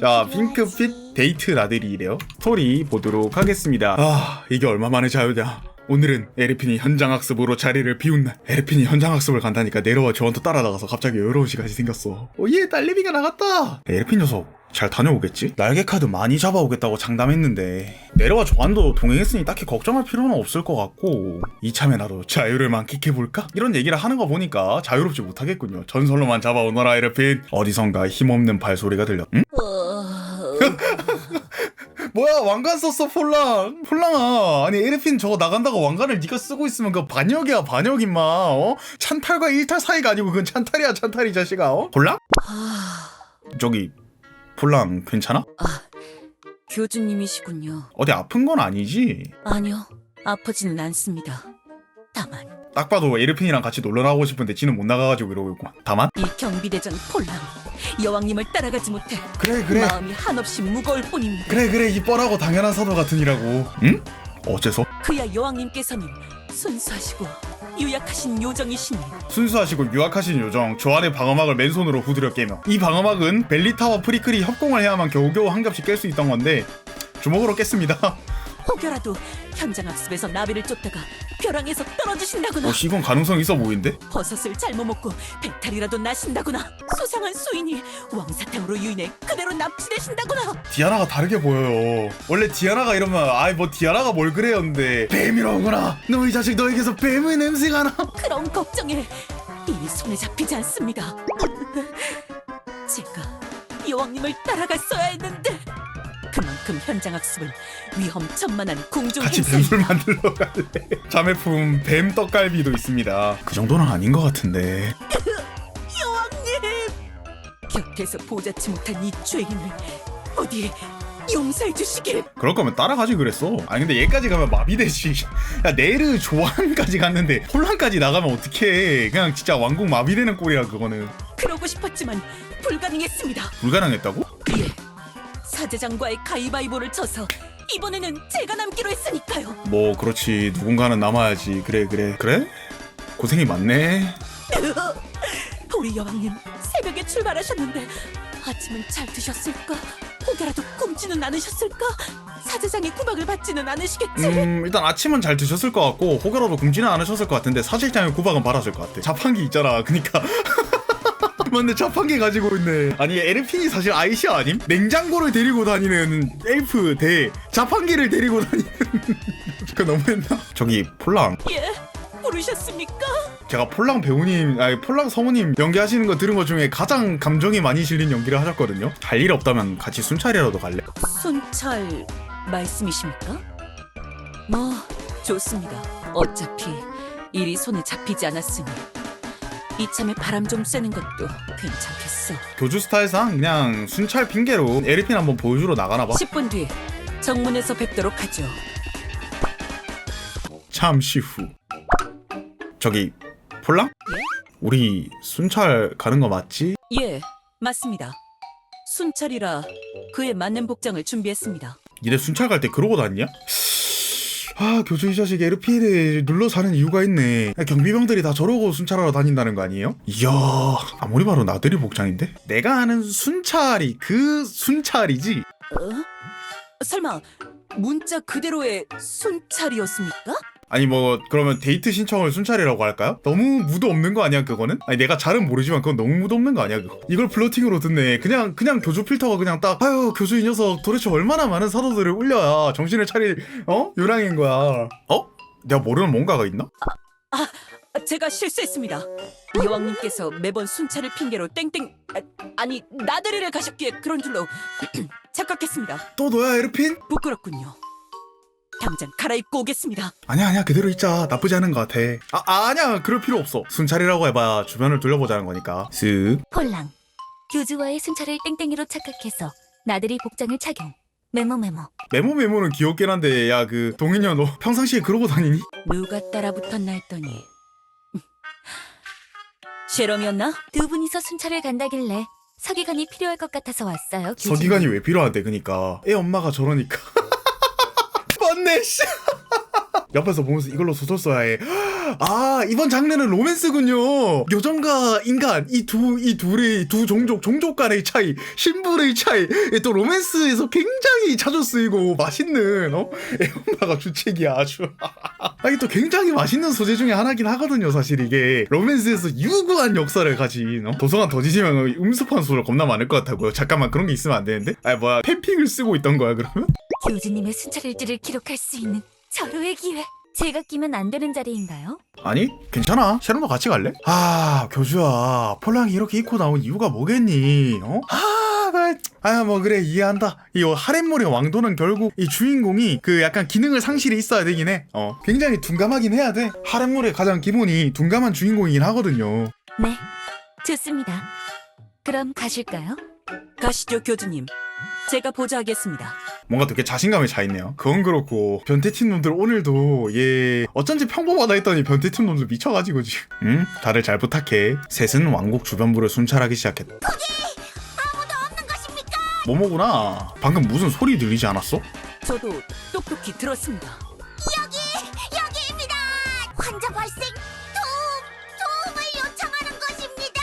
자 핑크빛 데이트 나들이래요. 스토리 보도록 하겠습니다. 아 이게 얼마만에 자유냐. 오늘은 에르핀이 현장학습으로 자리를 비운 날. 에르핀이 현장학습을 간다니까 내려와 저한테 따라 나가서 갑자기 외로운 시간이 생겼어. 오예 딸내미가 나갔다. 에르핀 녀석 잘 다녀오겠지? 날개 카드 많이 잡아오겠다고 장담했는데 내려와 조안도 동행했으니 딱히 걱정할 필요는 없을 것 같고 이참에 나도 자유를 만끽해볼까? 이런 얘기를 하는 거 보니까 자유롭지 못하겠군요 전설로만 잡아오너라 에르핀 어디선가 힘없는 발소리가 들렸 응? 뭐야 왕관 썼어 폴랑 폴랑아 아니 에르핀 저거 나간다고 왕관을 네가 쓰고 있으면 그거 반역이야 반역 임마 어? 찬탈과 일탈 사이가 아니고 그건 찬탈이야 찬탈 이 자식아 어? 폴랑? 저기 폴랑 괜찮아? 교주님이시군요. 어디 아픈 건 아니지? 아니요, 아프지는 않습니다. 다만 딱 봐도 에르핀이랑 같이 놀러 나가고 싶은데 지는 못 나가가지고 이러고 있구만 다만 이 경비대전 폴랑 여왕님을 따라가지 못해 그래 그래 마음이 한없이 무거울 뿐입니다. 그래 그래 이 뻔하고 당연한 사도 같으니라고 응? 어째서? 그야 여왕님께서는 순수하시고 유약하신 요정이시니. 순수하시고 유약하신 요정 조안의 방어막을 맨손으로 후드려 깨며. 이 방어막은 벨리타와 프리클이 협공을 해야만 겨우겨우 한 겹씩 깰 수 있던 건데 주먹으로 깼습니다 혹여라도 현장 학습에서 나비를 쫓다가 벼랑에서 떨어지신다거나. 어, 이건 가능성 있어 보이는데? 버섯을 잘못 먹고 배탈이라도 나신다거나. 수상한 수인이 왕사탕으로 유인해 그대로 납치되신다거나. 디아나가 다르게 보여요. 원래 디아나가 이러면 아이 뭐 디아나가 뭘 그래였는데. 뱀이라구나. 너 이 자식 너에게서 뱀의 냄새가 나. 그런 걱정에 이 손에 잡히지 않습니다. 제가 여왕님을 따라갔어야 했는데. 그 만큼 현장 학습은 위험천만한 궁중 같이 행사입니다. 뱀술 만들러 갈래 자매품 뱀 떡갈비도 있습니다 그 정도는 아닌 것 같은데 여왕님 곁에서 보자치 못한 이 죄인을 어디에 용서해 주시길 그럴 거면 따라가지 그랬어. 아니 근데 얘까지 가면 마비되지. 야 네르 조안까지 갔는데 혼란까지 나가면 어떡해. 그냥 진짜 왕국 마비되는 꼴이야 그거는. 그러고 싶었지만 불가능했습니다. 불가능했다고? 예, 사제장과의 가위바위보를 쳐서 이번에는 제가 남기로 했으니까요. 뭐 그렇지 누군가는 남아야지. 그래 그래 그래? 고생이 많네. 우리 여왕님 새벽에 출발하셨는데 아침은 잘 드셨을까? 혹여라도 굶지는 않으셨을까? 사제장의 구박을 받지는 않으시겠지? 음 일단 아침은 잘 드셨을 것 같고 혹여라도 굶지는 않으셨을 것 같은데 사실장의 구박은 받았을 것 같아. 자판기 있잖아. 그니까. 맞네 자판기 가지고 있네 아니 에르핀이 사실 아이시아 아님? 냉장고를 데리고 다니는 엘프 대 자판기를 데리고 다니는 그거 너무했나? 저기 폴랑 예, 부르셨습니까? 제가 폴랑 배우님, 아니 폴랑 성우님 연기하시는 거 들은 것 중에 가장 감정이 많이 실린 연기를 하셨거든요. 할 일 없다면 같이 순찰이라도 갈래? 순찰 말씀이십니까? 뭐 좋습니다. 어차피 일이 손에 잡히지 않았으니 이참에 바람 좀 쐬는 것도 괜찮겠어. 교주 스타일상 그냥 순찰 핑계로 에르핀 한번 보여주러 나가나 봐. 10분 뒤 정문에서 뵙도록 하죠. 잠시 후. 저기 폴랑? 우리 순찰 가는 거 맞지? 예, 맞습니다. 순찰이라 그에 맞는 복장을 준비했습니다. 니네 순찰 갈 때 그러고 다니냐? 아 교주 이 자식 에르핀을 눌러 사는 이유가 있네 경비병들이 다 저러고 순찰하러 다닌다는 거 아니에요? 이야 아무리 봐도 나들이 복장인데? 내가 아는 순찰이 그 순찰이지 어? 설마 문자 그대로의 순찰이었습니까? 아니 뭐 그러면 데이트 신청을 순찰이라고 할까요? 너무 무드 없는 거 아니야 그거는? 아니 내가 잘은 모르지만 그건 너무 무드 없는 거 아니야 그거 이걸 플로팅으로 듣네 그냥 그냥 교주 필터가 그냥 딱 아유 교주 이 녀석 도대체 얼마나 많은 사도들을 울려야 정신을 차릴 어? 요량인 거야 어? 내가 모르는 뭔가가 있나? 아, 제가 실수했습니다. 여왕님께서 매번 순찰을 핑계로 땡땡 아, 아니 나들이를 가셨기에 그런 줄로 착각했습니다. 또 너야 에르핀? 부끄럽군요. 당장 갈아입고 오겠습니다. 아니야 아니야. 그대로 있자. 나쁘지 않은 것 같아. 아, 아 아니야. 그럴 필요 없어. 순찰이라고 해봐야 주변을 둘러보자는 거니까. 쓱 폴랑. 교주와의 순찰을 땡땡이로 착각해서 나들이 복장을 착용. 메모 메모. 메모 메모는 귀엽긴 한데 야 그 동인이야 너 평상시에 그러고 다니니? 누가 따라붙었나 했더니. 셰럼이었나? 두 분이서 순찰을 간다길래 서기관이 필요할 것 같아서 왔어요 교주님. 서기관이 왜 필요한데 그니까. 애 엄마가 저러니까 맞네 씨 옆에서 보면서 이걸로 소설 써야 해. 아 이번 장르는 로맨스군요. 요정과 인간 이 두 이 둘의 두 종족 종족 간의 차이, 신분의 차이, 또 로맨스에서 굉장히 자주 쓰이고 맛있는 어 애엄마가 주책이야 아주. 아니 또 굉장히 맛있는 소재 중에 하나긴 하거든요 사실 이게 로맨스에서 유구한 역사를 가진 어? 도서관 더 지시면 음습한 소설 겁나 많을 것 같다고요. 잠깐만 그런 게 있으면 안 되는데? 아 뭐야 팬픽을 쓰고 있던 거야 그러면? 교주님의 순찰일지를 기록할 수 있는 절호의 기회. 제가 끼면 안 되는 자리인가요? 아니 괜찮아 셰롬도 같이 갈래? 아 교주야 폴랑이 이렇게 입고 나온 이유가 뭐겠니 어? 아뭐 그래 이해한다 이 하렘물의 왕도는 결국 이 주인공이 그 약간 기능을 상실이 있어야 되긴 해어 굉장히 둔감하긴 해야 돼 하렘물의 가장 기본이 둔감한 주인공이긴 하거든요 네, 좋습니다. 그럼 가실까요? 가시죠, 교주님. 제가 보좌하겠습니다. 뭔가 되게 자신감이 차 있네요 그건 그렇고 변태팀 놈들 오늘도 얘 어쩐지 평범하다 했더니 변태팀 놈들 미쳐가지고 지금 응? 다들 잘 부탁해 셋은 왕국 주변부를 순찰하기 시작했다 아무도 없는 것입니까? 뭐뭐구나 방금 무슨 소리 들리지 않았어? 저도 똑똑히 들었습니다. 여기입니다. 환자 발생. 도움, 도움을 요청하는 것입니다.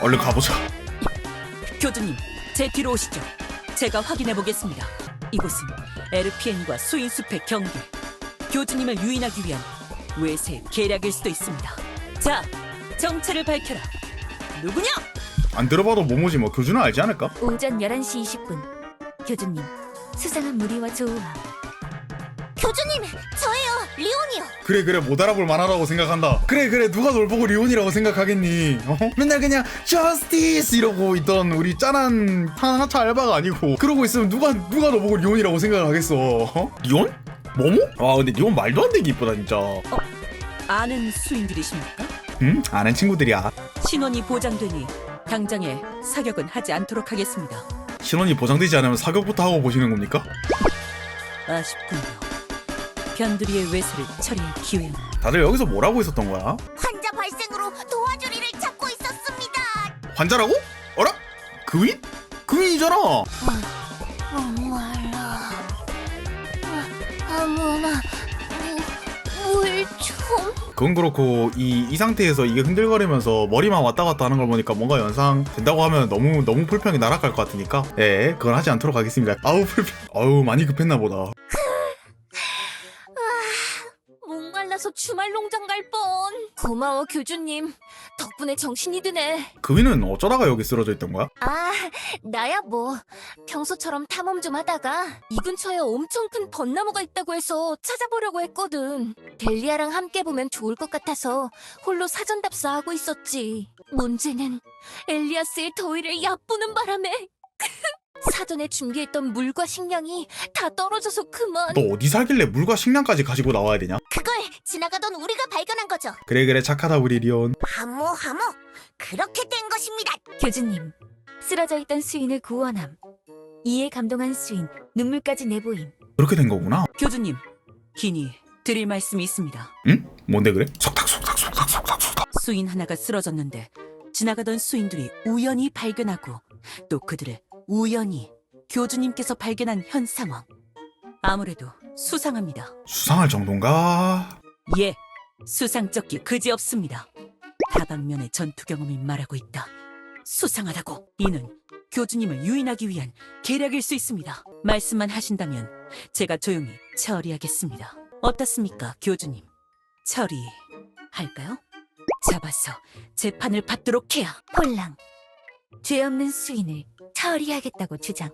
얼른 가보자 교주님, 제 뒤로 오시죠. 제가 확인해 보겠습니다. 이곳은 에르피엔과 수인숲의 경계. 교주님을 유인하기 위한 외세 계략일 수도 있습니다. 자, 정체를 밝혀라. 누구냐? 안 들어봐도 뭐뭐지 뭐 교주는 알지 않을까? 오전 11시 20분. 교주님, 수상한 무리와 조우함. 교주님. 그래 그래 못 알아볼 만하다고 생각한다 그래 그래 누가 널 보고 리온이라고 생각하겠니 어? 맨날 그냥 저스티스 이러고 있던 우리 짠한 하나차 알바가 아니고 그러고 있으면 누가 누가 너 보고 리온이라고 생각을 하겠어 어? 리온? 뭐뭐? 아 근데 리온 말도 안 되게 이쁘다 진짜 아는 수인들이십니까? 응? 아는 친구들이야 신원이 보장되니 당장에 사격은 하지 않도록 하겠습니다. 신원이 보장되지 않으면 사격부터 하고 보시는 겁니까? 아쉽군요. 변두리의 외세를 처리할 기회는 다들 여기서 뭐라고 있었던 거야? 환자 발생으로 도와주리를 찾고 있었습니다. 환자라고? 어라? 그윈? 그윈이잖아 목말라. 아무나 물 좀 그건 그렇고 이, 이 상태에서 이게 흔들거리면서 머리만 왔다 갔다 하는 걸 보니까 뭔가 연상 된다고 하면 너무 너무 불평이 날아갈 것 같으니까 예 그건 하지 않도록 하겠습니다 아우 불평 아우 많이 급했나 보다 목말라서 주말 농장 갈 뻔. 고마워 교주님. 덕분에 정신이 드네. 그위는 어쩌다가 여기 쓰러져 있던 거야? 아, 나야 뭐. 평소처럼 탐험 좀 하다가 이 근처에 엄청 큰 벚나무가 있다고 해서 찾아보려고 했거든. 델리아랑 함께 보면 좋을 것 같아서 홀로 사전 답사하고 있었지. 문제는 엘리아스의 더위를 얕보는 바람에 사전에 준비했던 물과 식량이 다 떨어져서 그만. 너 어디 살길래 물과 식량까지 가지고 나와야 되냐? 그걸 지나가던 우리가 발견한 거죠. 그래 그래 착하다 우리 리온 하모 하모 그렇게 된 것입니다. 교주님 쓰러져 있던 수인을 구원함. 이에 감동한 수인 눈물까지 내보임. 그렇게 된 거구나 교주님 기니 드릴 말씀이 있습니다. 응? 뭔데 그래? 속닥 속닥 속닥 속닥 속닥 수인 하나가 쓰러졌는데 지나가던 수인들이 우연히 발견하고 또 그들을 우연히 교주님께서 발견한 현 상황. 아무래도 수상합니다. 수상할 정도인가? 예, 수상쩍기 그지 없습니다. 다방면의 전투 경험이 말하고 있다. 수상하다고. 이는 교주님을 유인하기 위한 계략일 수 있습니다. 말씀만 하신다면 제가 조용히 처리하겠습니다. 어떻습니까, 교주님? 처리할까요? 잡아서 재판을 받도록 해야. 홀랑 죄 없는 수인을 처리하겠다고 주장.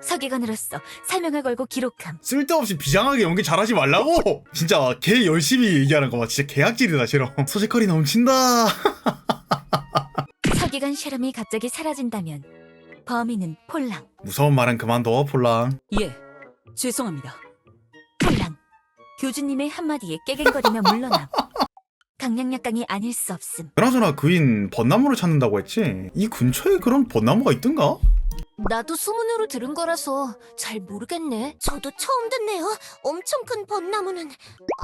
서기관으로서 사명을 걸고 기록함. 쓸데없이 비장하게 연기 잘하지 말라고 진짜 개 열심히 얘기하는 거봐 진짜 개악질이다 싫어 소식거리 넘친다 서기관 셰럼이 갑자기 사라진다면 범인은 폴랑. 무서운 말은 그만둬 폴랑 예, 죄송합니다. 폴랑. 교주님의 한마디에 깨갱거리며 물러남. 강량약강이 아닐 수 없음. 그나저나 그인 벚나무를 찾는다고 했지? 이 근처에 그런 벚나무가 있던가? 나도 소문으로 들은 거라서 잘 모르겠네. 저도 처음 듣네요. 엄청 큰 벚나무는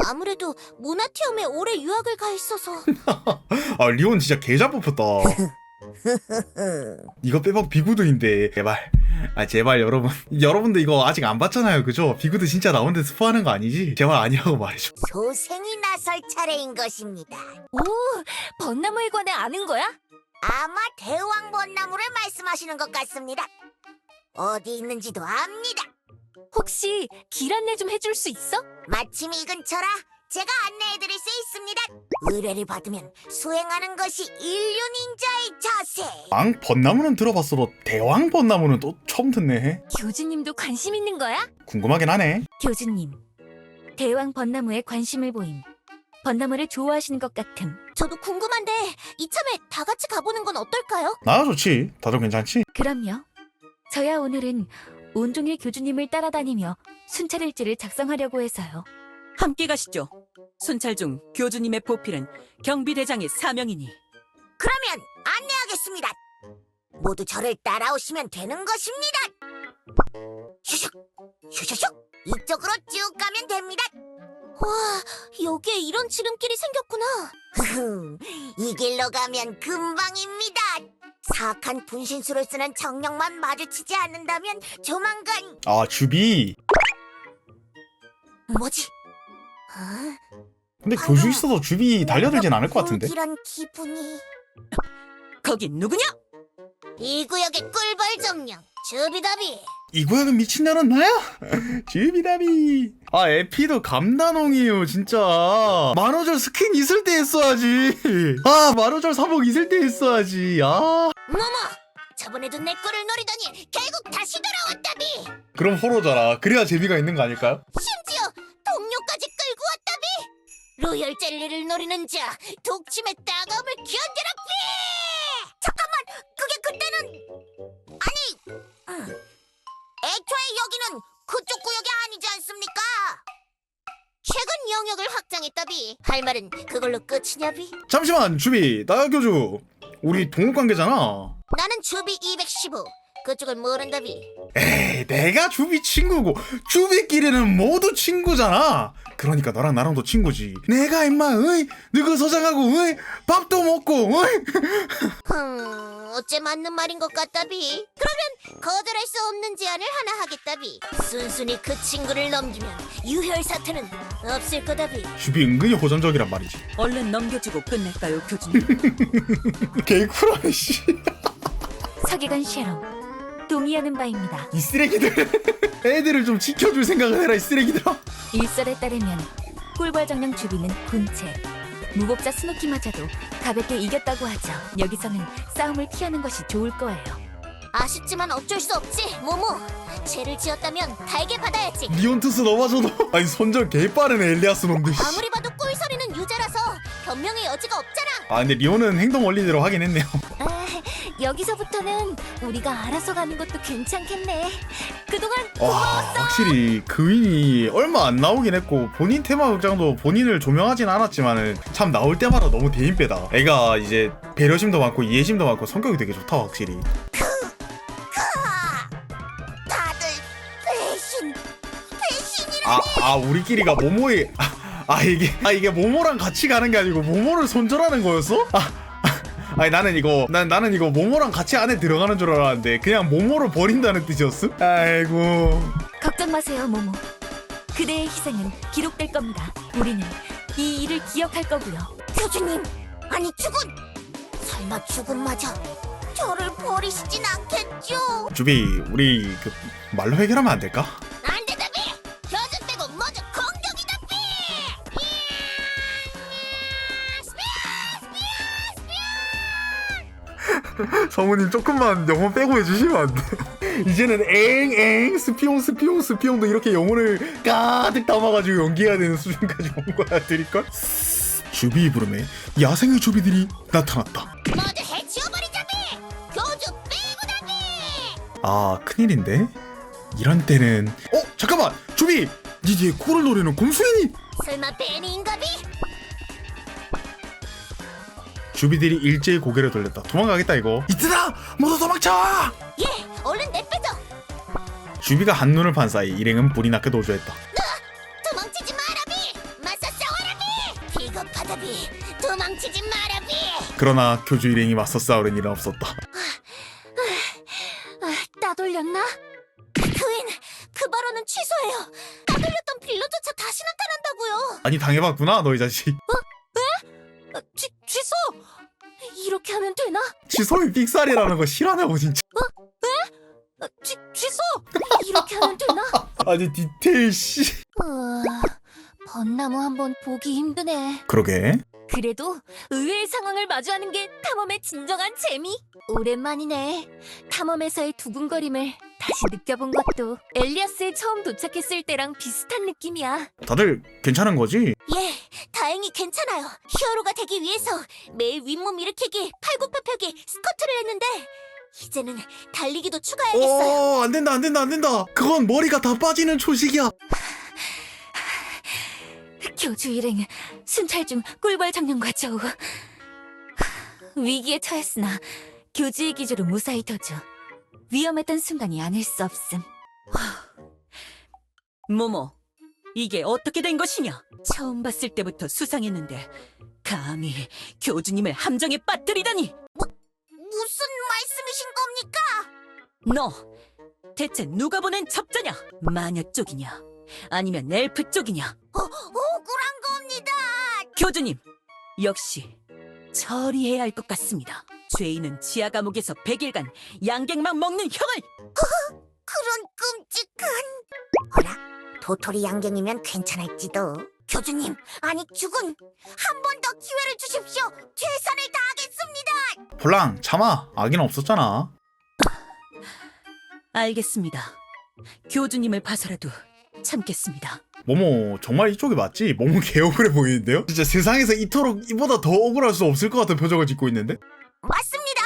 아무래도 모나티엄에 오래 유학을 가 있어서. 아 리온 진짜 개잡 뽑혔다 이거 빼박 비구드인데 제발 아 제발 여러분 여러분들 이거 아직 안 봤잖아요 그죠? 비구드 진짜 나오는데 스포하는 거 아니지? 제발 아니라고 말해줘 소생이 나설 차례인 것입니다. 오, 벚나무에 관해 아는 거야? 아마 대왕 벚나무를 말씀하시는 것 같습니다. 어디 있는지도 압니다. 혹시 길 안내 좀 해줄 수 있어? 마침 이 근처라 제가 안내해드릴 수 있습니다. 의뢰를 받으면 수행하는 것이 인류 닌자의 자세. 왕 벚나무는 들어봤어도 대왕 벚나무는 또 처음 듣네 교주님도 관심 있는 거야? 궁금하긴 하네 교주님, 대왕 벚나무에 관심을 보임. 벚나무를 좋아하시는 것 같음. 저도 궁금한데 이참에 다 같이 가보는 건 어떨까요? 나 좋지 다들 괜찮지? 그럼요. 저야 오늘은 온종일 교주님을 따라다니며 순찰일지를 작성하려고 해서요. 함께 가시죠. 순찰 중 교주님의 보필은 경비대장의 사명이니 그러면 안내하겠습니다. 모두 저를 따라오시면 되는 것입니다. 슈슉, 슈슈슉. 이쪽으로 쭉 가면 됩니다. 와, 여기에 이런 지름길이 생겼구나. 이 길로 가면 금방입니다. 사악한 분신술을 쓰는 정령만 마주치지 않는다면 조만간 아 주비 뭐지? 어? 근데 교주 있어도 주비 달려들진 않을 것 같은데 이런 기분이. 거긴 누구냐? 이 구역의 꿀벌 정령 주비다비. 이 구역은 미친년은 나야? 주비다비 아 에피도 감단홍이에요 진짜 만호절 스킨 있을 때 했어야지 아 만호절 사복 있을 때 했어야지 아 뭐뭐 저번에도 내 꼴을 노리더니 결국 다시 돌아왔다비 그럼 호러잖아 그래야 재미가 있는 거 아닐까요? 심지어 동료까지 로열 젤리를 노리는 자 독침의 따가움을 견뎌라비 잠깐만 그게 그때는 아니 음. 애초에 여기는 그쪽 구역이 아니지 않습니까? 최근 영역을 확장했다비. 할 말은 그걸로 끝이냐비? 잠시만 주비. 나야 교주. 우리 동업 관계잖아. 나는 주비 215 그쪽을 모른다비. 에이 내가 주비 친구고 주비끼리는 모두 친구잖아. 그러니까 너랑 나랑도 친구지. 내가 임마 어이? 너그 서장하고 어이? 밥도 먹고 어이? 흠, 어째 맞는 말인 것 같다비. 그러면 거절할 수 없는 제안을 하나 하겠다비. 순순히 그 친구를 넘기면 유혈 사태는 없을 거다비. 주비 은근히 호전적이란 말이지. 얼른 넘겨주고 끝낼까요, 교주님? 개쿨하네 씨이 서기관 쉐럼, 동의하는 바입니다. 쓰레기들 애들을 좀 지켜줄 생각을 해라 이 쓰레기들아 일설에 따르면 꿀벌 정령 주비는 군체, 무법자 스누키마저도 가볍게 이겼다고 하죠. 여기서는 싸움을 피하는 것이 좋을 거예요. 아쉽지만 어쩔 수 없지, 모모. 죄를 지었다면 달게 받아야지. 리온투스 넘어져도 아니 손절 개빠르네 엘리아스 놈들 씨. 아무리 봐도 꿀소리는 유죄라서 변명의 여지가 없잖아. 아 근데 리온은 행동 원리대로 하긴 했네요 아, 여기서부터는 우리가 알아서 가는 것도 괜찮겠네. 그동안 와 확실히 그윈이 얼마 안 나오긴 했고 본인 테마 극장도 본인을 조명하진 않았지만은 참 나올 때마다 너무 대인배다 애가 이제 배려심도 많고 이해심도 많고 성격이 되게 좋다 확실히 아, 다들 배신, 배신이라. 아, 아 우리끼리가 모모의 아, 아 이게 아 이게 모모랑 같이 가는 게 아니고 모모를 손절하는 거였어? 아, 아 아니 나는 이거 난 나는 이거 모모랑 같이 안에 들어가는 줄 알았는데 그냥 모모를 버린다는 뜻이었어? 아이고 걱정 마세요, 모모. 그대의 희생은 기록될 겁니다. 우리는 이 일을 기억할 거고요. 교주님, 아니 죽은. 설마 죽은마저 저를 버리시진 않겠죠? 주비 우리 그 말로 해결하면 안 될까? 안 성우님 조금만 영혼 빼고 해주시면 안 돼요? 이제는 엥엥 스피용 스피용 스피용도 이렇게 영혼을 가득 담아가지고 연기해야 되는 수준까지 온 거야 드릴걸? 주비 부름에 야생의 주비들이 나타났다 모두 해치워버리자비! 교주 빼고 다비! 아 큰일인데? 이런 때는 어? 잠깐만! 주비! 니 뒤에 코를 노리는 곰수인이 설마 베니인가비? 주비들이 일제히 고개를 돌렸다 도망가겠다 이거 이트다! 모두 도망쳐! 예! 얼른 내빼줘! 주비가 한눈을 판 사이 일행은 불이 나게 도주했다 도망치지 마라비! 맞서 싸워라비! 비겁하다비! 도망치지 마라비! 그러나 교주 일행이 맞서 싸우는 일은 없었다 아, 따돌렸나? 부인, 그 발언은 취소해요. 까돌렸던 빌런조차 다시 나타난다고요. 아니 당해봤구나 너이 자식. 되나? 취소이 삑살이라는 거 싫어하냐고 진짜. 아, 취, 취소! 이렇게 하면 되나? 아니 디테일 씨. 어, 벚나무 한번 보기 힘드네. 그러게. 그래도 의외의 상황을 마주하는 게 탐험의 진정한 재미. 오랜만이네. 탐험에서의 두근거림을 다시 느껴본 것도 엘리아스에 처음 도착했을 때랑 비슷한 느낌이야. 다들 괜찮은 거지? 예, 다행히 괜찮아요. 히어로가 되기 위해서 매일 윗몸 일으키기, 팔굽혀펴기, 스쿼트를 했는데 이제는 달리기도 추가해야겠어요. 어, 안 된다, 안 된다, 안 된다. 그건 머리가 다 빠지는 초식이야. 교주 일행, 순찰 중 꿀벌 장면과 저우. 위기에 처했으나 교주의 기조로 무사히 도주. 위험했던 순간이 아닐 수 없음. 모모, 이게 어떻게 된 것이냐? 처음 봤을 때부터 수상했는데 감히 교주님을 함정에 빠뜨리다니! 무슨 말씀이신 겁니까? 너 대체 누가 보낸 첩자냐? 마녀 쪽이냐? 아니면 엘프 쪽이냐? 어, 억울한 겁니다. 교주님, 역시 처리해야 할 것 같습니다. 죄인은 지하 감옥에서 100일간 양갱만 먹는 형을! 그런 끔찍한. 어라, 도토리 양갱이면 괜찮을지도. 교주님, 아니 죽은 한 번 더 기회를 주십시오. 최선을 다하겠습니다. 폴랑 참아. 악의는 없었잖아. 알겠습니다. 교주님을 봐서라도 참겠습니다. 모모 정말 이쪽이 맞지? 모모 개 억울해 보이는데요? 진짜 세상에서 이토록 이보다 더 억울할 수 없을 것 같은 표정을 짓고 있는데? 맞습니다.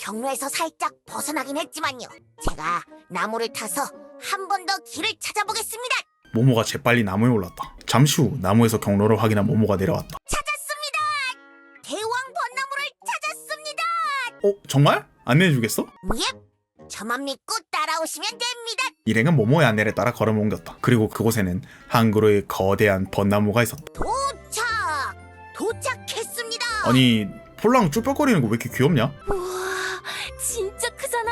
경로에서 살짝 벗어나긴 했지만요. 제가 나무를 타서 한 번 더 길을 찾아보겠습니다. 모모가 재빨리 나무에 올랐다. 잠시 후 나무에서 경로를 확인한 모모가 내려왔다. 찾았습니다. 대왕 벚나무를 찾았습니다. 어? 정말? 안내해주겠어? 예. 저만 믿고 따라오시면 됩니다. 일행은 모모의 안내를 따라 걸음 옮겼다. 그리고 그곳에는 한 그루의 거대한 벚나무가 있었다. 도착. 도착했습니다. 아니 폴랑 쭈뼛거리는 거 왜 이렇게 귀엽냐? 우와, 진짜 크잖아.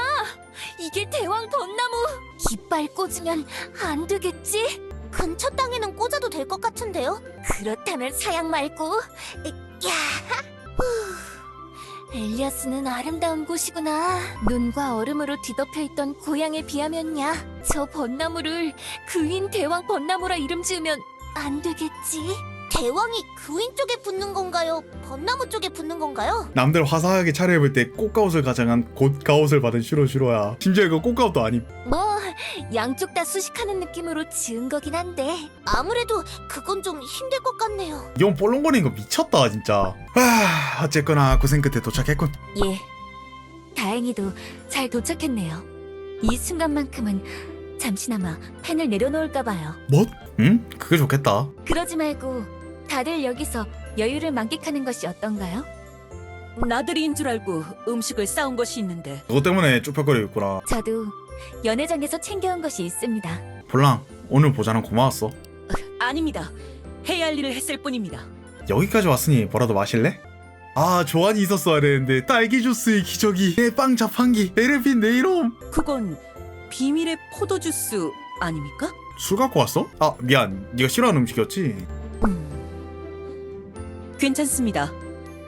이게 대왕 벚나무. 이빨 꽂으면 안 되겠지? 근처 땅에는 꽂아도 될 것 같은데요? 그렇다면 사양 말고. 야, 엘리아스는 아름다운 곳이구나. 눈과 얼음으로 뒤덮여 있던 고향에 비하면야. 저 벚나무를 그윈 대왕 벚나무라 이름 지으면 안 되겠지? 대왕이 그윈 쪽에 붙는 건가요? 벚나무 쪽에 붙는 건가요? 남들 화사하게 차려입을 때 꽃가옷을 가장한 곧가옷을 받은 슈로슈로야. 심지어 이거 꽃가옷도 아님. 뭐 양쪽 다 수식하는 느낌으로 지은 거긴 한데 아무래도 그건 좀 힘들 것 같네요. 이건 볼렁거리는 거 미쳤다 진짜. 아 어쨌거나 고생 끝에 도착했군. 예 다행히도 잘 도착했네요 이 순간만큼은 잠시나마 펜을 내려놓을까 봐요 뭐? 응? 그게 좋겠다. 그러지 말고 다들 여기서 여유를 만끽하는 것이 어떤가요? 나들이인 줄 알고 음식을 싸온 것이 있는데 그것 때문에 쭈뼛거리고 있구나. 저도 연회장에서 챙겨온 것이 있습니다 볼랑 오늘 보자는 고마웠어. 아닙니다. 해야 할 일을 했을 뿐입니다. 여기까지 왔으니 뭐라도 마실래? 아 조안이 있었어야 되는데 딸기 주스의 기적이 내 빵 자판기 에르핀 내 이름 그건 비밀의 포도 주스 아닙니까? 술 갖고 왔어? 아 미안 네가 싫어하는 음식이었지 음. 괜찮습니다.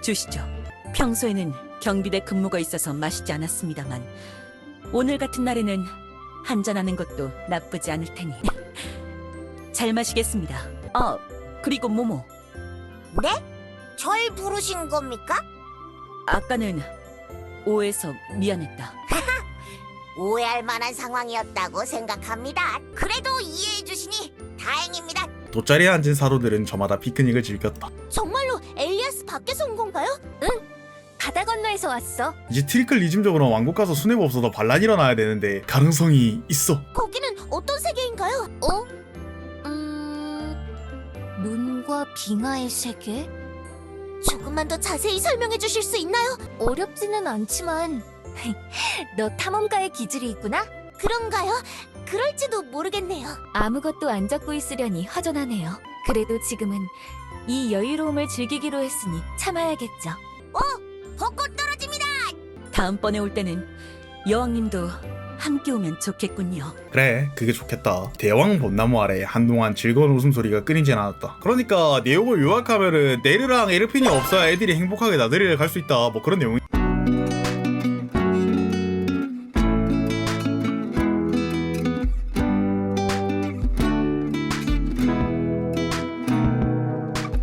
주시죠. 평소에는 경비대 근무가 있어서 마시지 않았습니다만 오늘 같은 날에는 한잔하는 것도 나쁘지 않을 테니 잘 마시겠습니다. 아 그리고 모모 네? 절 부르신 겁니까? 아까는 오해서 미안했다. 오해할 만한 상황이었다고 생각합니다. 그래도 이해해 주시니 다행입니다. 돗자리에 앉은 사도들은 저마다 피크닉을 즐겼다 엘리아스 밖에서 온 건가요? 바다 건너에서 왔어 이제 트리클리즘적으로 왕국 가서 수뇌부 없어서 반란 일어나야 되는데 가능성이 있어 거기는 어떤 세계인가요? 어? 음... 눈과 빙하의 세계? 조금만 더 자세히 설명해 주실 수 있나요? 어렵지는 않지만 너 탐험가의 기질이 있구나? 그런가요? 그럴지도 모르겠네요. 아무것도 안 잡고 있으려니 허전하네요. 그래도 지금은 이 여유로움을 즐기기로 했으니 참아야겠죠. 벚꽃 떨어집니다. 다음번에 올 때는 여왕님도 함께 오면 좋겠군요. 그래 그게 좋겠다 대왕 벚나무 아래 한동안 즐거운 웃음소리가 끊이진 않았다 그러니까 내용을 요약하면은 네르랑 에르핀이 없어야 애들이 행복하게 나들이를 갈 수 있다 뭐 그런 내용이